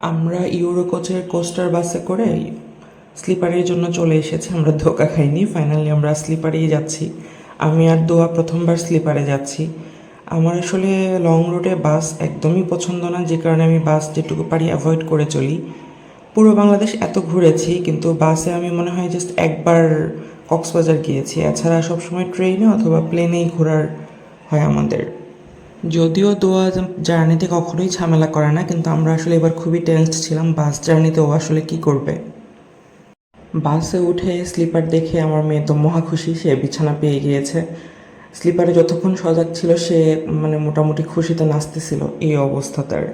আমরা ইউরো কোচের কোস্টার বাসে করে স্লিপারের জন্য চলে এসেছি। আমরা ধোকা খাইনি। ফাইনালি আমরা স্লিপারেই যাচ্ছি। আমি আর দোয়া প্রথমবার স্লিপারে যাচ্ছি। আমার আসলে লং রুটে বাস একদমই পছন্দ না, যে কারণে আমি বাস যেটুকু পারি অ্যাভয়েড করে চলি। পুরো বাংলাদেশ এত ঘুরেছি, কিন্তু বাসে আমি মনে হয় জাস্ট একবার কক্সবাজার গিয়েছি। এছাড়া সবসময় ট্রেনে অথবা প্লেনেই ঘোরার হয় আমাদের। যদিও দোয়া জার্নিতে কখনোই ঝামেলা করে না কিন্তু আমরা আসলে এবার খুবই টেন্সড ছিলাম বাস জার্নিতে ও আসলে কি করবে? বাসে উঠে স্লিপার দেখে আমার মেয়ে তো মহা খুশি সে বিছানা পেয়ে গিয়েছে। স্লিপারে যতক্ষণ সজাগ ছিল সে মানে মোটামুটি খুশিতে নাচতেছিল এই অবস্থা তার।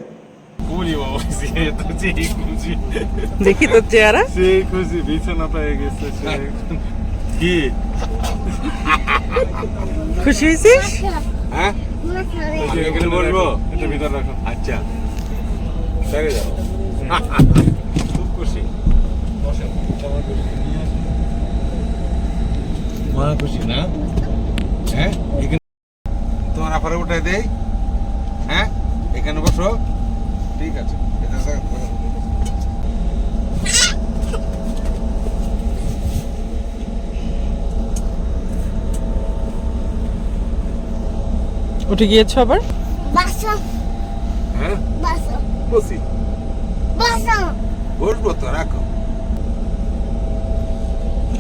দেখি তোর চেহারা। খুশি বিছানা পেয়ে গেছে সে। কি? খুশি হয়েছিস? হ্যাঁ? এখানে বসবো? এটা ভিতর রাখো। আচ্ছা। দেখে যাও। খুব খুশি। বসেন খুশি না? হ্যাঁ? এখানে তোমার আপারে উঠাই দেই। হ্যাঁ? এখানে বসো। ঠিক আছে। এটা উঠে গিয়েছো আবার? বাসা। হ্যাঁ? বাসা। বসি। বাসা। বসবো তো রাখো।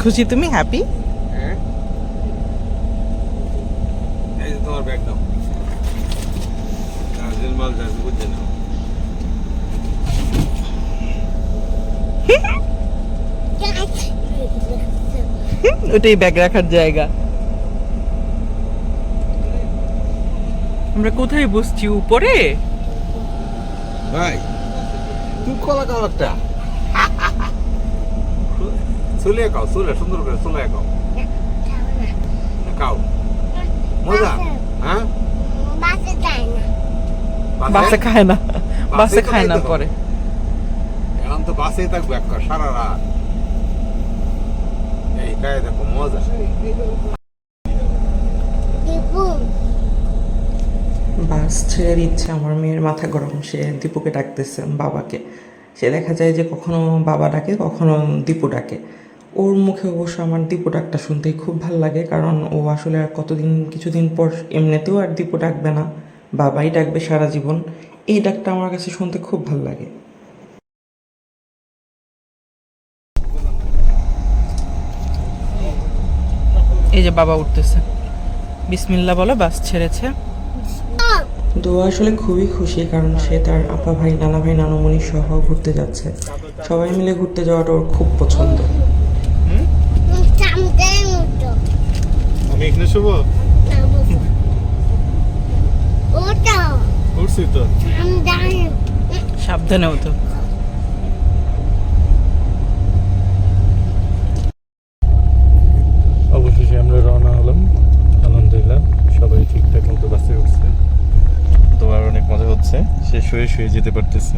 খুশি তুমি? হ্যাপি হ্যাঁ। এই যে তোমার ব্যাগ দাও। মাল যাবে না। ওটাই ব্যাগ রাখার জায়গা। আমরা কোথায় বসছি? উপরে? ভাই তুই কলা খাও একটা। চলে খাও চলে সুন্দর করে চলে খাও। খাও। মজা? হ্যাঁ? বাসে যায় বাসে? খায় না। বাসে খায় না পরে। এখন তো বাসেই থাকব একটা সারা রাত। এই খাই দেখো মজা দীপু বাস ছেড়ে দিচ্ছে আমার মেয়ের মাথা গরম, সে দীপুকে ডাকতেছে, বাবাকে। সে দেখা যায় যে কখনো বাবা ডাকে, কখনো দীপু ডাকে। ওর মুখে অবশ্য আমার দীপু ডাকটা শুনতেই খুব ভালো লাগে, কারণ ও আসলে আর কতদিন, কিছুদিন পর এমনিতেও আর দীপু ডাকবে না। বাবাই ডাকবে সারা জীবন। এই ডাকটা আমার কাছে শুনতে খুব ভালো লাগে। এই যে বাবা উঠতেছে। বিসমিল্লা বলে, বাস ছেড়েছে। দোয়া আসলে খুবই খুশি কারণ সে তার আপা ভাই নানা ভাই নানুমণি সহ ঘুরতে যাচ্ছে। সবাই মিলে ঘুরতে যাওয়াটা ওর খুব পছন্দ। আমি এখানে সাবধানে হতো অবশেষে আমরা রওনা হলাম আলহামদুলিল্লাহ সবাই ঠিকঠাক মতো বাসে উঠছে তোমার অনেক মজা হচ্ছে সে শুয়ে শুয়ে যেতে পারতেছে।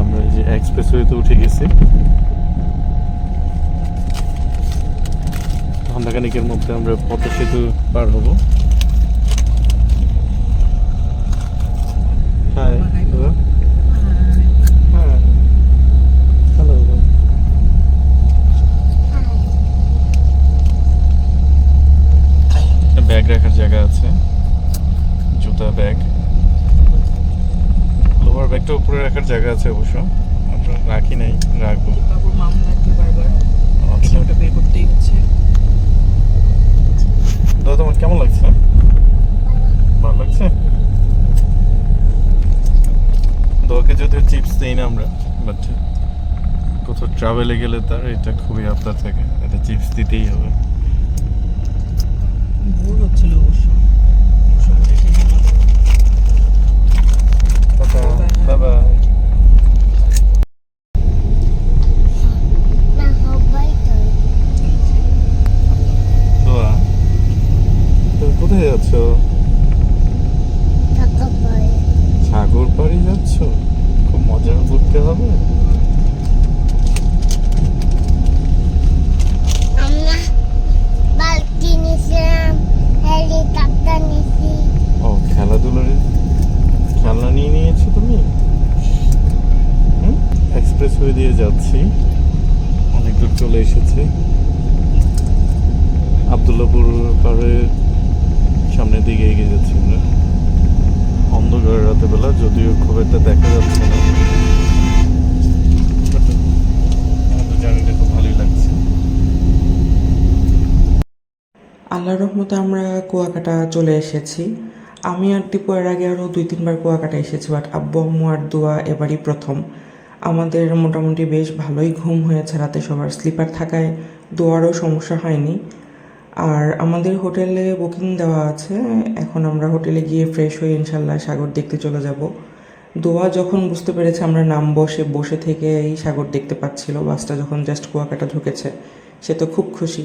আমরা যে এক্সপ্রেস ওয়েতে উঠে গেছি। ঘন্টাখানিকের মধ্যে আমরা পদ্মা সেতু পার হব হাই হ্যাঁ হ্যালো ব্যাগ রাখার জায়গা আছে। জুতা ব্যাগ। লোয়ার ব্যাগটা উপরে রাখার জায়গা আছে অবশ্য। আমরা রাখি নাই রাখব। আচ্ছা। দাদা তোমার কেমন লাগছে? ভালো লাগছে? দোকে যদিও চিপস দেই না আমরা বাট কোথাও ট্রাভেলে গেলে তার এটা খুবই আবদার থাকে। এটা চিপস দিতেই হবে। ভুল হচ্ছিল অবশ্য। কোথায় যাচ্ছ? সাগর পাড়ি যাচ্ছ? খুব মজা করতে হবে। আমরা বালতি নিছিলাম ও, খেলাধুলার খেলনা নিয়ে নিয়েছো তুমি? এক্সপ্রেস ওয়ে দিয়ে যাচ্ছি। অনেক দূর চলে এসেছে। আবদুল্লাপুর পাড়ের সামনের দিকে এগিয়ে যাচ্ছি আমরা। অন্ধকার রাতের বেলা, যদিও খুব একটা দেখা যাচ্ছে না। আল্লাহর রহমতে আমরা কুয়াকাটা চলে এসেছি। আমি আর দীপু এর আগে আরও দুই, তিনবার কুয়াকাটা এসেছি বাট আব্বু, আম্মু আর দোয়া এবারই প্রথম। আমাদের মোটামুটি বেশ ভালোই ঘুম হয়েছে, রাতে সবার স্লিপার থাকায় দোয়ারও সমস্যা হয়নি। আর আমাদের হোটেলে বুকিং দেওয়া আছে, এখন আমরা হোটেলে গিয়ে ফ্রেশ হয়ে ইনশাল্লাহ সাগর দেখতে চলে যাব। দোয়া যখন বুঝতে পেরেছে আমরা নাম বসে বসে থেকে এই সাগর দেখতে পাচ্ছিল বাসটা যখন জাস্ট কুয়াকাটা ঢুকেছে, সে তো খুব খুশি।